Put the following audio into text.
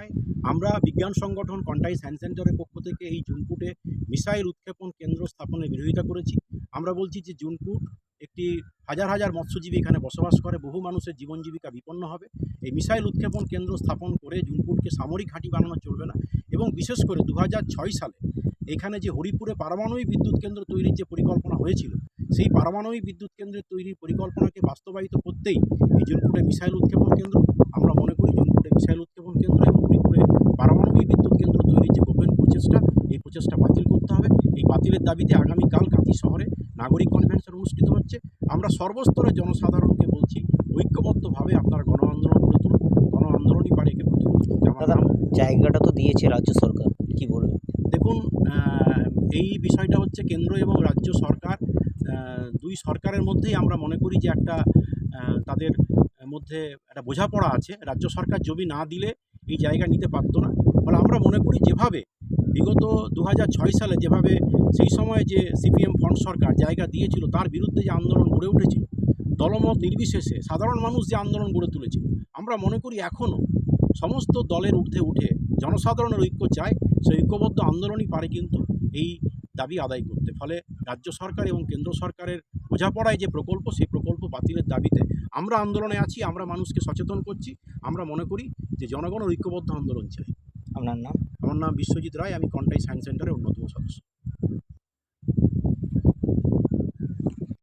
দেখায়। আমরা বিজ্ঞান সংগঠন কন্টাই সায়েন্স সেন্টারের পক্ষ থেকে এই জুনপুটে মিসাইল উৎক্ষেপণ কেন্দ্র স্থাপনের বিরোধিতা করেছি। আমরা বলছি যে জুনপুট একটি হাজার হাজার মৎস্যজীবী এখানে বসবাস করে, বহু মানুষের জীবন জীবিকা বিপন্ন হবে। এই মিসাইল উৎক্ষেপণ কেন্দ্র স্থাপন করে জুনপুটকে সামরিক ঘাঁটি বানানো চলবে না এবং বিশেষ করে দু সালে এখানে যে হরিপুরে পারমাণবিক বিদ্যুৎ কেন্দ্র তৈরির যে পরিকল্পনা হয়েছিল, সেই পারমাণবিক বিদ্যুৎ কেন্দ্রের তৈরির পরিকল্পনাকে বাস্তবায়িত করতেই এই জুনপুটে মিসাইল উৎক্ষেপণ কেন্দ্র আমরা মনে করি জুনপুটে মিসাইল উৎক্ষেপণ কেন্দ্র এবং হরিপুরে পারমাণবিক বিদ্যুৎ কেন্দ্র তৈরির যে গোপন প্রচেষ্টা এই প্রচেষ্টা বাতিল করতে হবে। এই বাতিলের দাবিতে আগামীকাল কাঁথি শহরে নাগরিক কনভেনশন অনুষ্ঠিত হচ্ছে। আমরা সর্বস্তরের জনসাধারণকে বলছি ঐক্যবদ্ধভাবে আপনারা গণ আন্দোলন গড়ে তুলুন গণ আন্দোলনই পারে একে দাদা জায়গাটা তো দিয়েছে রাজ্য সরকার কি বলবেন? দেখুন এই বিষয়টা হচ্ছে কেন্দ্র এবং রাজ্য সরকার দুই সরকারের মধ্যেই আমরা মনে করি যে একটা তাদের মধ্যে একটা বোঝাপড়া আছে। রাজ্য সরকার জমি না দিলে এই জায়গা নিতে পারতো না। ফলে আমরা মনে করি যেভাবে বিগত দু সালে যেভাবে সেই সময় যে সিপিএম ফ্রন্ট সরকার জায়গা দিয়েছিল, তার বিরুদ্ধে যে আন্দোলন গড়ে উঠেছিল, দলমত নির্বিশেষে সাধারণ মানুষ যে আন্দোলন গড়ে তুলেছিল, আমরা মনে করি এখনও সমস্ত দলের ঊর্ধ্বে উঠে জনসাধারণের ঐক্য চায়, সেই ঐক্যবদ্ধ আন্দোলনই পারে কিন্তু এই দাবি আদায় করতে। ফলে রাজ্য সরকার এবং কেন্দ্র সরকারের বোঝাপড়ায় যে প্রকল্প, সেই প্রকল্প বাতিলের দাবিতে আমরা আন্দোলনে আছি, আমরা মানুষকে সচেতন করছি, আমরা মনে করি যে জনগণের ঐক্যবদ্ধ আন্দোলন চাই আপনার নাম? আমার নাম বিশ্বজিৎ রায় আমি কন্টাই সায়েন্স সেন্টারের অন্যতম সদস্য।